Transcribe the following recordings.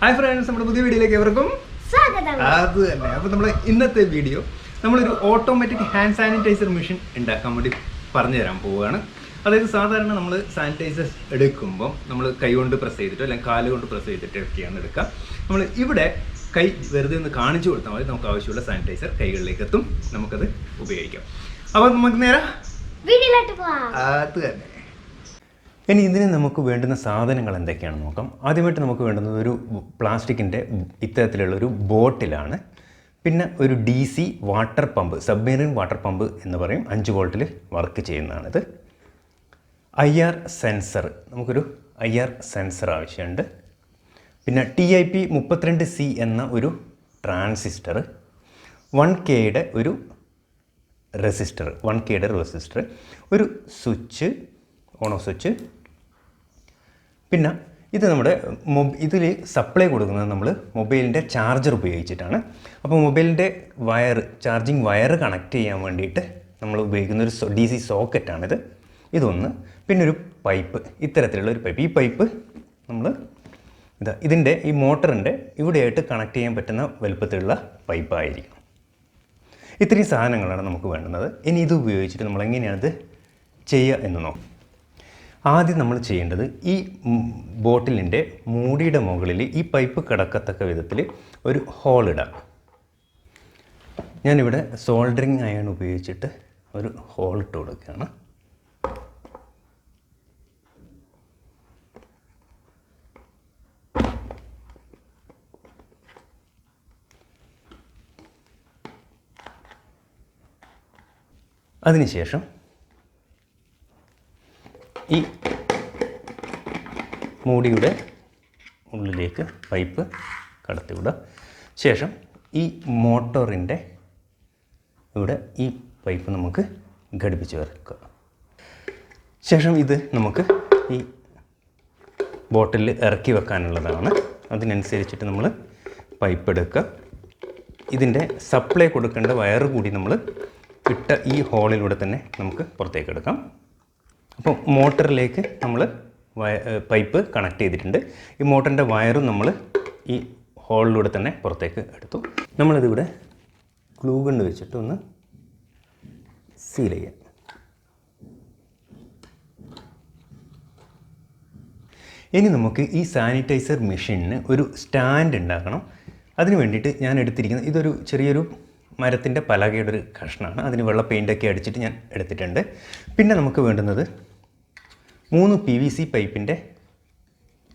Hi friends നമ്മുടെ പുതിയ വീഡിയോയിലേക്ക് എവർക്കും സ്വാഗതം. അത് തന്നെ. അപ്പോൾ നമ്മൾ ഇന്നത്തെ വീഡിയോ നമ്മളൊരു ഓട്ടോമാറ്റിക് ഹാൻഡ് സാനിറ്റൈസർ മെഷീൻ ഉണ്ടാക്കാൻ വേണ്ടി പറഞ്ഞു തരാൻ പോവുകയാണ്. അതായത് സാധാരണ നമ്മൾ സാനിറ്റൈസേഴ്സ് എടുക്കുമ്പോൾ നമ്മൾ കൈ കൊണ്ട് പ്രസ് ചെയ്തിട്ടോ അല്ലെങ്കിൽ കാൽ കൊണ്ട് പ്രസ് ചെയ്തിട്ടോ ഒക്കെയാണ് എടുക്കുക. നമ്മൾ ഇവിടെ കൈ വെറുതെ ഒന്ന് കാണിച്ചു കൊടുത്താൽ മതി. നമുക്ക് ആവശ്യമുള്ള സാനിറ്റൈസർ കൈകളിലേക്ക് എത്തും നമുക്കത് ഉപയോഗിക്കാം. അപ്പോൾ നമുക്ക് നേരെ അത് തന്നെ. ഇനി ഇതിന് നമുക്ക് വേണ്ടുന്ന സാധനങ്ങൾ എന്തൊക്കെയാണെന്ന് നോക്കാം. ആദ്യമായിട്ട് നമുക്ക് വേണ്ടുന്നത് ഒരു പ്ലാസ്റ്റിക്കിന്റെ ഇത്തരത്തിലുള്ള ഒരു ബോട്ടിലാണ്. പിന്നെ ഒരു D C water pump submarine water pump എന്ന് പറയും. അഞ്ച് വോൾട്ടിൽ വർക്ക് ചെയ്യുന്നതാണിത്. ഐ ആർ സെൻസർ നമുക്കൊരു ഐ ആർ സെൻസർ ആവശ്യമുണ്ട്. പിന്നെ ടി ഐ പി മുപ്പത്തിരണ്ട് സി എന്ന ഒരു ട്രാൻസിസ്റ്റർ വൺ കെയുടെ ഒരു റെസിസ്റ്റർ വൺ കെയുടെ റെസിസ്റ്റർ ഒരു സ്വിച്ച് ഓണോ സ്വിച്ച് പിന്നെ ഇത് നമ്മുടെ മൊബ് ഇതിൽ സപ്ലൈ കൊടുക്കുന്നത് നമ്മൾ മൊബൈലിന്റെ ചാർജർ ഉപയോഗിച്ചിട്ടാണ്. അപ്പോൾ മൊബൈലിന്റെ വയർ ചാർജിങ് വയർ കണക്ട് ചെയ്യാൻ വേണ്ടിയിട്ട് നമ്മൾ ഉപയോഗിക്കുന്ന ഒരു ഡി സി സോക്കറ്റാണിത് ഇതൊന്ന് പിന്നെ ഒരു പൈപ്പ് ഇത്തരത്തിലുള്ള ഒരു പൈപ്പ് ഈ പൈപ്പ് നമ്മൾ ഇതാ ഇതിന്റെ ഈ മോട്ടറിന്റെ ഇവിടെയായിട്ട് കണക്ട് ചെയ്യാൻ പറ്റുന്ന വലുപ്പത്തിലുള്ള പൈപ്പായിരിക്കും ഇത്രയും സാധനങ്ങളാണ് നമുക്ക് വേണ്ടുന്നത്. ഇനി ഇത് ഉപയോഗിച്ചിട്ട് നമ്മൾ എങ്ങനെയാണിത് ചെയ്യുക എന്ന് നോക്കാം. ആദ്യം നമ്മൾ ചെയ്യേണ്ടത് ഈ ബോട്ടിലിന്റെ മൂടിയുടെ മുകളിൽ ഈ പൈപ്പ് കിടക്കത്തക്ക വിധത്തിൽ ഒരു ഹോൾ ഞാനിവിടെ സോൾഡറിങ് അയൺ ഉപയോഗിച്ചിട്ട് ഒരു ഹോൾ ഇട്ട് കൊടുക്കുകയാണ്. അതിനുശേഷം ഈ മൂടിയുടെ ഉള്ളിലേക്ക് പൈപ്പ് കടത്തിവിടുക. ശേഷം ഈ മോട്ടോറിന്റെ ഇവിടെ ഈ പൈപ്പ് നമുക്ക് ഘടിപ്പിച്ച് വെക്കുക ശേഷം ഇത് നമുക്ക് ഈ ബോട്ടിൽ ഇറക്കി വെക്കാനുള്ളതാണ്. അതിനനുസരിച്ചിട്ട് നമ്മൾ പൈപ്പ് എടുക്കുക. ഇതിന്റെ സപ്ലൈ കൊടുക്കേണ്ട വയറ് കൂടി നമ്മൾ ഇട്ട ഈ ഹോളിലൂടെ തന്നെ നമുക്ക് പുറത്തേക്ക് എടുക്കാം. അപ്പോൾ മോട്ടറിലേക്ക് നമ്മൾ പൈപ്പ് കണക്ട് ചെയ്തിട്ടുണ്ട്. ഈ മോട്ടറിന്റെ വയറും നമ്മൾ ഈ ഹോളിലൂടെ തന്നെ പുറത്തേക്ക് എടുത്തു. നമ്മളിതിവിടെ ഗ്ലൂ കണ്ട് വെച്ചിട്ട് ഒന്ന് സീൽ ചെയ്യാം. ഇനി നമുക്ക് ഈ സാനിറ്റൈസർ മെഷീനിന് ഒരു സ്റ്റാൻഡ് ഉണ്ടാക്കണം. അതിന് വേണ്ടിയിട്ട് ഞാൻ എടുത്തിരിക്കുന്നത് ഇതൊരു ചെറിയൊരു മരത്തിന്റെ പലകയുടെ ഒരു കഷ്ണമാണ്. അതിന് വെള്ള പെയിന്റൊക്കെ അടിച്ചിട്ട് ഞാൻ എടുത്തിട്ടുണ്ട്. പിന്നെ നമുക്ക് വേണ്ടുന്നത് മൂന്ന് പി വി സി പൈപ്പിന്റെ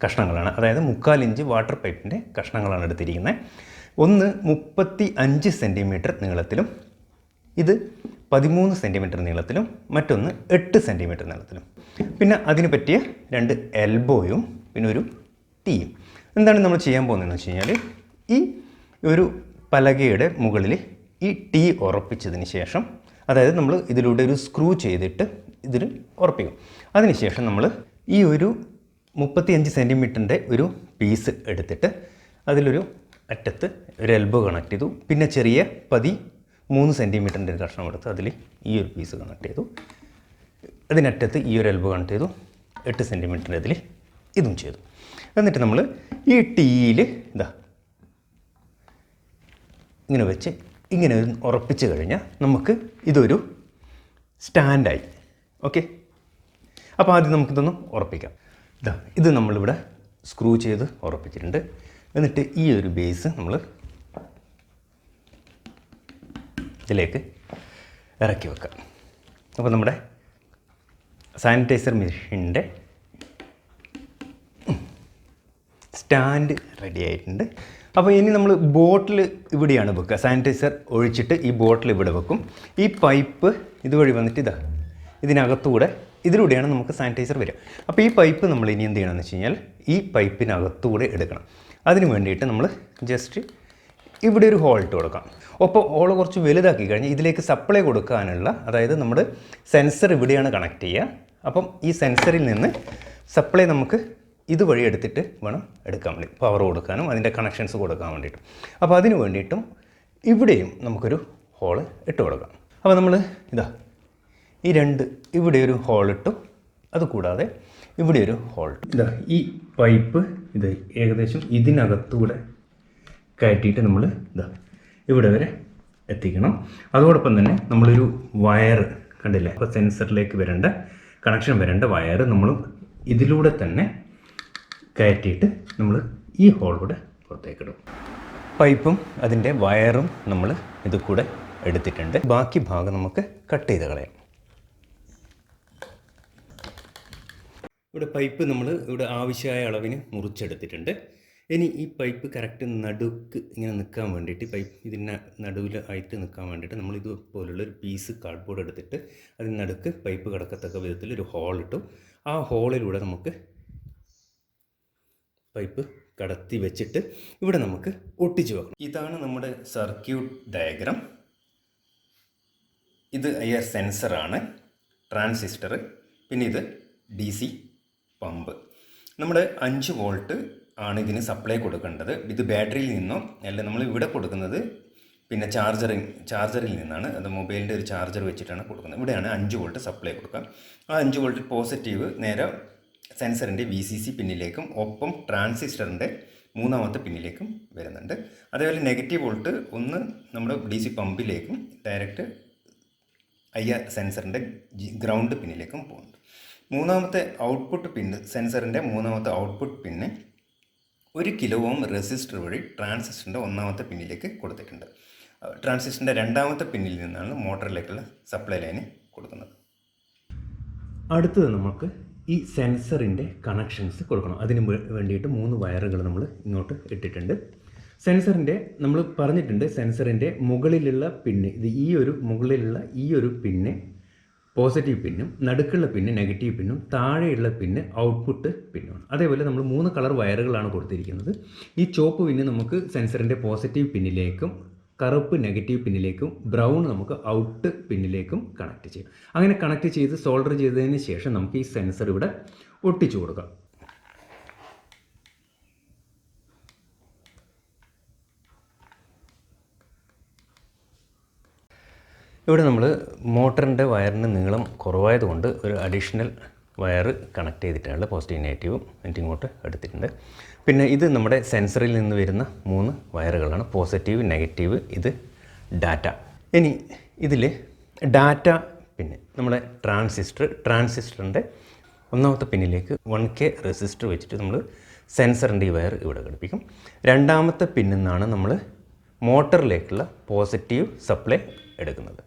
കഷ്ണങ്ങളാണ്. അതായത് മുക്കാൽ ഇഞ്ച് വാട്ടർ പൈപ്പിന്റെ കഷ്ണങ്ങളാണ് എടുത്തിരിക്കുന്നത്. ഒന്ന് മുപ്പത്തി അഞ്ച് സെന്റിമീറ്റർ നീളത്തിലും ഇത് പതിമൂന്ന് സെന്റിമീറ്റർ നീളത്തിലും മറ്റൊന്ന് എട്ട് സെന്റിമീറ്റർ നീളത്തിലും. പിന്നെ അതിന് പറ്റിയ രണ്ട് എൽബോയും പിന്നെ ഒരു തീയും എന്താണ് നമ്മൾ ചെയ്യാൻ പോകുന്നതെന്ന് വെച്ച് കഴിഞ്ഞാൽ ഈ ഒരു പലകയുടെ മുകളിൽ ഈ ടീ ഉറപ്പിച്ചതിന് ശേഷം അതായത് നമ്മൾ ഇതിലൂടെ ഒരു സ്ക്രൂ ചെയ്തിട്ട് ഇതിൽ ഉറപ്പിക്കും. അതിനുശേഷം നമ്മൾ ഈ ഒരു മുപ്പത്തിയഞ്ച് സെന്റിമീറ്ററിന്റെ ഒരു പീസ് എടുത്തിട്ട് അതിലൊരു അറ്റത്ത് ഒരു എൽബോ കണക്ട് ചെയ്തു. പിന്നെ ചെറിയ പതി മൂന്ന് സെന്റിമീറ്ററിന്റെ ഒരു കഷ്ണം എടുത്ത് അതിൽ ഈ ഒരു പീസ് കണക്ട് ചെയ്തു. അതിനറ്റത്ത് ഈ ഒരു എൽബോ കണക്ട് ചെയ്തു. എട്ട് സെന്റിമീറ്ററിന്റെ അതിൽ ഇതും ചെയ്തു. എന്നിട്ട് നമ്മൾ ഈ ടീയിൽ ഇതാ ഇങ്ങനെ വെച്ച് ഇങ്ങനെ ഉറപ്പിച്ച് കഴിഞ്ഞാൽ നമുക്ക് ഇതൊരു സ്റ്റാൻഡായി. ഓക്കെ? അപ്പോൾ ആദ്യം നമുക്കിതൊന്ന് ഉറപ്പിക്കാം. ഇതാ ഇത് നമ്മളിവിടെ സ്ക്രൂ ചെയ്ത് ഉറപ്പിച്ചിട്ടുണ്ട്. എന്നിട്ട് ഈ ഒരു ബേസ് നമ്മൾ ഇതിലേക്ക് ഇറക്കി വെക്കാം. അപ്പോൾ നമ്മുടെ സാനിറ്റൈസർ മെഷീന്റെ സ്റ്റാൻഡ് റെഡി ആയിട്ടുണ്ട്. അപ്പോൾ ഇനി നമ്മൾ ബോട്ടിൽ ഇവിടെയാണ് വെക്കുക സാനിറ്റൈസർ ഒഴിച്ചിട്ട് ഈ ബോട്ടിൽ ഇവിടെ വെക്കും. ഈ പൈപ്പ് ഇതുവഴി വന്നിട്ട് ഇതാ ഇതിനകത്തൂടെ ഇതിലൂടെയാണ് നമുക്ക് സാനിറ്റൈസർ വരിക. അപ്പോൾ ഈ പൈപ്പ് നമ്മൾ ഇനി എന്ത് ചെയ്യണമെന്ന് വെച്ച് കഴിഞ്ഞാൽ ഈ പൈപ്പിനകത്തൂടെ എടുക്കണം. അതിന് വേണ്ടിയിട്ട് നമ്മൾ ജസ്റ്റ് ഇവിടെ ഒരു ഹോൾ ഇട്ട് കൊടുക്കാം. ഒപ്പം ഹോൾ കുറച്ച് വലുതാക്കി കഴിഞ്ഞാൽ ഇതിലേക്ക് സപ്ലൈ കൊടുക്കാനുള്ള അതായത് നമ്മൾ സെൻസർ ഇവിടെയാണ് കണക്ട് ചെയ്യുക. അപ്പം ഈ സെൻസറിൽ നിന്ന് സപ്ലൈ നമുക്ക് ഇതുവഴി എടുത്തിട്ട് വേണം എടുക്കാൻ വേണ്ടി പവർ കൊടുക്കാനും അതിന്റെ കണക്ഷൻസ് കൊടുക്കാൻ വേണ്ടിയിട്ടും. അപ്പോൾ അതിന് വേണ്ടിയിട്ടും ഇവിടെയും നമുക്കൊരു ഹോൾ ഇട്ട് കൊടുക്കാം. അപ്പോൾ നമ്മൾ ഇതാ ഈ രണ്ട് ഇവിടെ ഒരു ഹോൾ ഇട്ടു. അതുകൂടാതെ ഇവിടെ ഒരു ഹോൾ ഇതാ ഈ പൈപ്പ് ഇത് ഏകദേശം ഇതിനകത്തൂടെ കയറ്റിയിട്ട് നമ്മൾ ഇതാ ഇവിടെ വരെ എത്തിക്കണം. അതോടൊപ്പം തന്നെ നമ്മളൊരു വയർ കണ്ടില്ലേ? അപ്പോൾ സെൻസറിലേക്ക് വരേണ്ട കണക്ഷൻ വരേണ്ട വയർ നമ്മൾ ഇതിലൂടെ തന്നെ കയറ്റിയിട്ട് നമ്മൾ ഈ ഹോളിലൂടെ പുറത്തേക്കിടും. പൈപ്പും അതിന്റെ വയറും നമ്മൾ ഇത് കൂടെ എടുത്തിട്ടുണ്ട്. ബാക്കി ഭാഗം നമുക്ക് കട്ട് ചെയ്ത് കളയാം. ഇവിടെ പൈപ്പ് നമ്മൾ ഇവിടെ ആവശ്യമായ അളവിന് മുറിച്ചെടുത്തിട്ടുണ്ട്. ഇനി ഈ പൈപ്പ് കറക്റ്റ് നടുക്ക് ഇങ്ങനെ നിൽക്കാൻ വേണ്ടിയിട്ട് പൈപ്പ് ഇതിന്റെ നടുവിൽ ആയിട്ട് നിൽക്കാൻ വേണ്ടിയിട്ട് നമ്മൾ ഇതുപോലുള്ള ഒരു പീസ് കാർഡ്ബോർഡ് എടുത്തിട്ട് അതിന് നടുക്ക് പൈപ്പ് കിടക്കത്തക്ക വിധത്തിൽ ഒരു ഹോൾ ഇട്ടു. ആ ഹോളിലൂടെ നമുക്ക് പൈപ്പ് കടത്തി വെച്ചിട്ട് ഇവിടെ നമുക്ക് ഒട്ടിച്ചു വെക്കണം. ഇതാണ് നമ്മുടെ സർക്യൂട്ട് ഡയഗ്രാം ഇത് എയർ സെൻസറാണ് ട്രാൻസിസ്റ്റർ പിന്നെ ഇത് ഡി സി പമ്പ്. നമ്മുടെ അഞ്ച് വോൾട്ട് ആണ് ഇതിന് സപ്ലൈ കൊടുക്കേണ്ടത്. ഇത് ബാറ്ററിയിൽ നിന്നോ അല്ല നമ്മൾ ഇവിടെ കൊടുക്കുന്നത് പിന്നെ ചാർജറിൽ ചാർജറിൽ നിന്നാണ്. അത് മൊബൈലിന്റെ ഒരു ചാർജർ വെച്ചിട്ടാണ് കൊടുക്കുന്നത്. ഇവിടെയാണ് അഞ്ച് വോൾട്ട് സപ്ലൈ കൊടുക്കുക. ആ അഞ്ച് വോൾട്ട് പോസിറ്റീവ് നേരെ സെൻസറിന്റെ വി സി സി പിന്നിലേക്കും ഒപ്പം ട്രാൻസിസ്റ്ററിന്റെ മൂന്നാമത്തെ പിന്നിലേക്കും വരുന്നുണ്ട്. അതേപോലെ നെഗറ്റീവ് വോൾട്ട് ഒന്ന് നമ്മുടെ ഡി സി പമ്പിലേക്കും ഡയറക്റ്റ് ഐ ആർ സെൻസറിന്റെ ഗ്രൗണ്ട് പിന്നിലേക്കും പോകുന്നുണ്ട്. മൂന്നാമത്തെ ഔട്ട്പുട്ട് പിന്ന് സെൻസറിന്റെ മൂന്നാമത്തെ ഔട്ട്പുട്ട് പിന്ന് ഒരു കിലോ ഓം റെസിസ്റ്റർ വഴി ട്രാൻസിസ്റ്ററിന്റെ ഒന്നാമത്തെ പിന്നിലേക്ക് കൊടുത്തിട്ടുണ്ട്. ട്രാൻസിസ്റ്ററിന്റെ രണ്ടാമത്തെ പിന്നിൽ നിന്നാണ് മോട്ടറിലേക്കുള്ള സപ്ലൈ ലൈന് കൊടുക്കുന്നത്. അടുത്തത് നമുക്ക് ഈ സെൻസറിന്റെ കണക്ഷൻസ് കൊടുക്കണം. അതിന് വേണ്ടിയിട്ട് മൂന്ന് വയറുകൾ നമ്മൾ ഇങ്ങോട്ട് ഇട്ടിട്ടുണ്ട്. സെൻസറിന്റെ നമ്മൾ പറഞ്ഞിട്ടുണ്ട് സെൻസറിന്റെ മുകളിലുള്ള പിന്ന് ഇത് ഈ ഒരു മുകളിലുള്ള ഈ ഒരു പിന്ന് പോസിറ്റീവ് പിന്നും നടുക്കുള്ള പിന്ന് നെഗറ്റീവ് പിന്നും താഴെയുള്ള പിന്ന് ഔട്ട്പുട്ട് പിന്നുമാണ്. അതേപോലെ നമ്മൾ മൂന്ന് കളർ വയറുകളാണ് കൊടുത്തിരിക്കുന്നത്. ഈ ചോപ്പ് പിന്ന് നമുക്ക് സെൻസറിന്റെ പോസിറ്റീവ് പിന്നിലേക്കും കറുപ്പ് നെഗറ്റീവ് പിന്നിലേക്കും ബ്രൗൺ നമുക്ക് ഔട്ട് പിന്നിലേക്കും കണക്ട് ചെയ്യാം. അങ്ങനെ കണക്ട് ചെയ്ത് സോൾഡർ ചെയ്തതിന് ശേഷം നമുക്ക് ഈ സെൻസർ ഇവിടെ ഒട്ടിച്ചു കൊടുക്കാം. ഇവിടെ നമ്മൾ മോട്ടറിന്റെ വയറിന്റെ നീളം കുറവായതുകൊണ്ട് ഒരു അഡീഷണൽ വയർ കണക്ട് ചെയ്തിട്ടാണ് പോസിറ്റീവ് നെഗറ്റീവും എന്നിട്ട് ഇങ്ങോട്ട് എടുത്തിട്ടുണ്ട്. പിന്നെ ഇത് നമ്മുടെ സെൻസറിൽ നിന്ന് വരുന്ന മൂന്ന് വയറുകളാണ്. പോസിറ്റീവ് നെഗറ്റീവ് ഇത് ഡാറ്റ ഇനി ഇതിൽ ഡാറ്റ പിന്നെ നമ്മുടെ ട്രാൻസിസ്റ്റർ ട്രാൻസിസ്റ്ററിന്റെ ഒന്നാമത്തെ പിന്നിലേക്ക് വൺ കെ റെസിസ്റ്റർ വെച്ചിട്ട് നമ്മൾ സെൻസറിന്റെ ഈ വയർ ഇവിടെ ഘടിപ്പിക്കും. രണ്ടാമത്തെ പിന്നിൽ നിന്നാണ് നമ്മൾ മോട്ടറിലേക്കുള്ള പോസിറ്റീവ് സപ്ലൈ എടുക്കുന്നത്.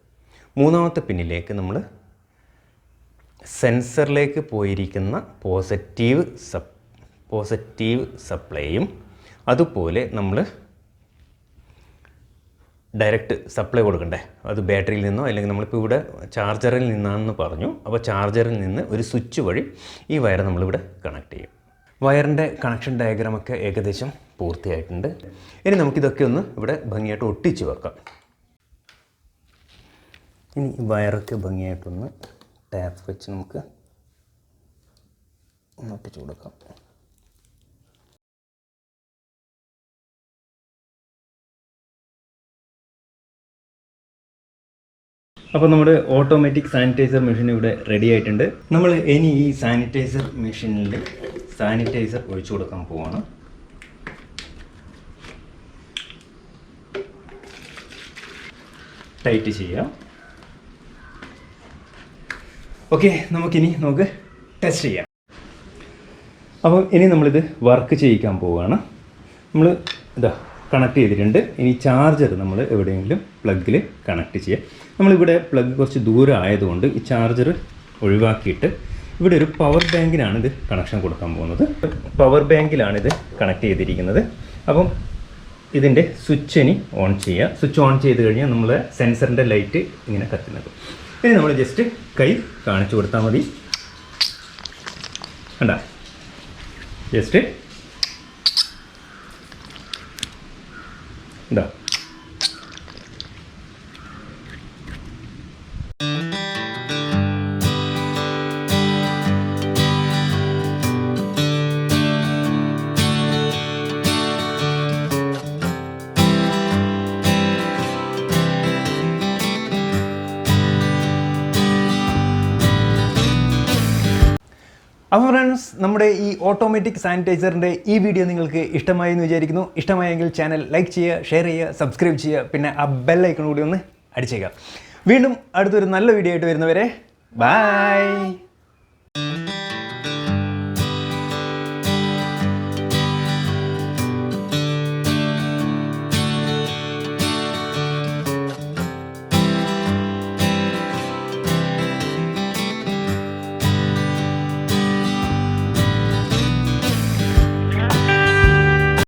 മൂന്നാമത്തെ പിന്നിലേക്ക് നമ്മൾ സെൻസറിലേക്ക് പോയിരിക്കുന്ന പോസിറ്റീവ് സപ് പോസിറ്റീവ് സപ്ലൈയും അതുപോലെ നമ്മൾ ഡയറക്റ്റ് സപ്ലൈ കൊടുക്കണ്ടേ? അത് ബാറ്ററിയിൽ നിന്നോ അല്ലെങ്കിൽ നമ്മളിപ്പോൾ ഇവിടെ ചാർജറിൽ നിന്നാണെന്ന് പറഞ്ഞു. അപ്പോൾ ചാർജറിൽ നിന്ന് ഒരു സ്വിച്ച് വഴി ഈ വയർ നമ്മളിവിടെ കണക്ട് ചെയ്യും. വയറിന്റെ കണക്ഷൻ ഡയഗ്രാമൊക്കെ ഏകദേശം പൂർത്തിയായിട്ടുണ്ട്. ഇനി നമുക്കിതൊക്കെ ഒന്ന് ഇവിടെ ഭംഗിയായിട്ട് ഒട്ടിച്ച് വെക്കാം. ഇനി വയറൊക്കെ ഭംഗിയായിട്ടൊന്ന് ടാപ്പ് വെച്ച് നമുക്ക് ഒന്ന് കൊടുക്കാം. അപ്പോൾ നമ്മുടെ ഓട്ടോമാറ്റിക് സാനിറ്റൈസർ മെഷീൻ ഇവിടെ റെഡി ആയിട്ടുണ്ട്. നമ്മൾ ഇനി ഈ സാനിറ്റൈസർ മെഷീനിൽ സാനിറ്റൈസർ ഒഴിച്ചു കൊടുക്കാൻ പോവാണ്. ടൈറ്റ് ചെയ്യാം. ഓക്കെ നമുക്കിനി നമുക്ക് ടെസ്റ്റ് ചെയ്യാം. അപ്പം ഇനി നമ്മളിത് വർക്ക് ചെയ്യിക്കാൻ പോവുകയാണ് നമ്മൾ ഇതാ കണക്ട് ചെയ്തിട്ടുണ്ട്. ഇനി ചാർജർ നമ്മൾ എവിടെയെങ്കിലും പ്ലഗിൽ കണക്ട് ചെയ്യാം. നമ്മളിവിടെ പ്ലഗ് കുറച്ച് ദൂരം ആയതുകൊണ്ട് ഈ ചാർജർ ഒഴിവാക്കിയിട്ട് ഇവിടെ ഒരു പവർ ബാങ്കിനാണ് ഇത് കണക്ഷൻ കൊടുക്കാൻ പോകുന്നത്. പവർ ബാങ്കിലാണ് ഇത് കണക്ട് ചെയ്തിരിക്കുന്നത്. അപ്പം ഇതിന്റെ സ്വിച്ച് ഇനി ഓൺ ചെയ്യുക സ്വിച്ച് ഓൺ ചെയ്ത് കഴിഞ്ഞാൽ നമ്മൾ സെൻസറിന്റെ ലൈറ്റ് ഇങ്ങനെ കത്തുന്നത്. ഇനി നമ്മൾ ജസ്റ്റ് കൈ കാണിച്ചു കൊടുത്താൽ മതി. കണ്ട? ജസ്റ്റ് ഇതാ. അപ്പോൾ ഫ്രണ്ട്സ് നമ്മുടെ ഈ ഓട്ടോമാറ്റിക് സാനിറ്റൈസറിന്റെ ഈ വീഡിയോ നിങ്ങൾക്ക് ഇഷ്ടമായി എന്ന് വിചാരിക്കുന്നു. ഇഷ്ടമായെങ്കിൽ ചാനൽ ലൈക്ക് ചെയ്യുക ഷെയർ ചെയ്യുക സബ്സ്ക്രൈബ് ചെയ്യുക പിന്നെ ആ ബെൽ ഐക്കൺ കൂടി ഒന്ന് അടിച്ചേക്കാം വീണ്ടും അടുത്തൊരു നല്ല വീഡിയോ ആയിട്ട് വരുന്നവരെ ബൈ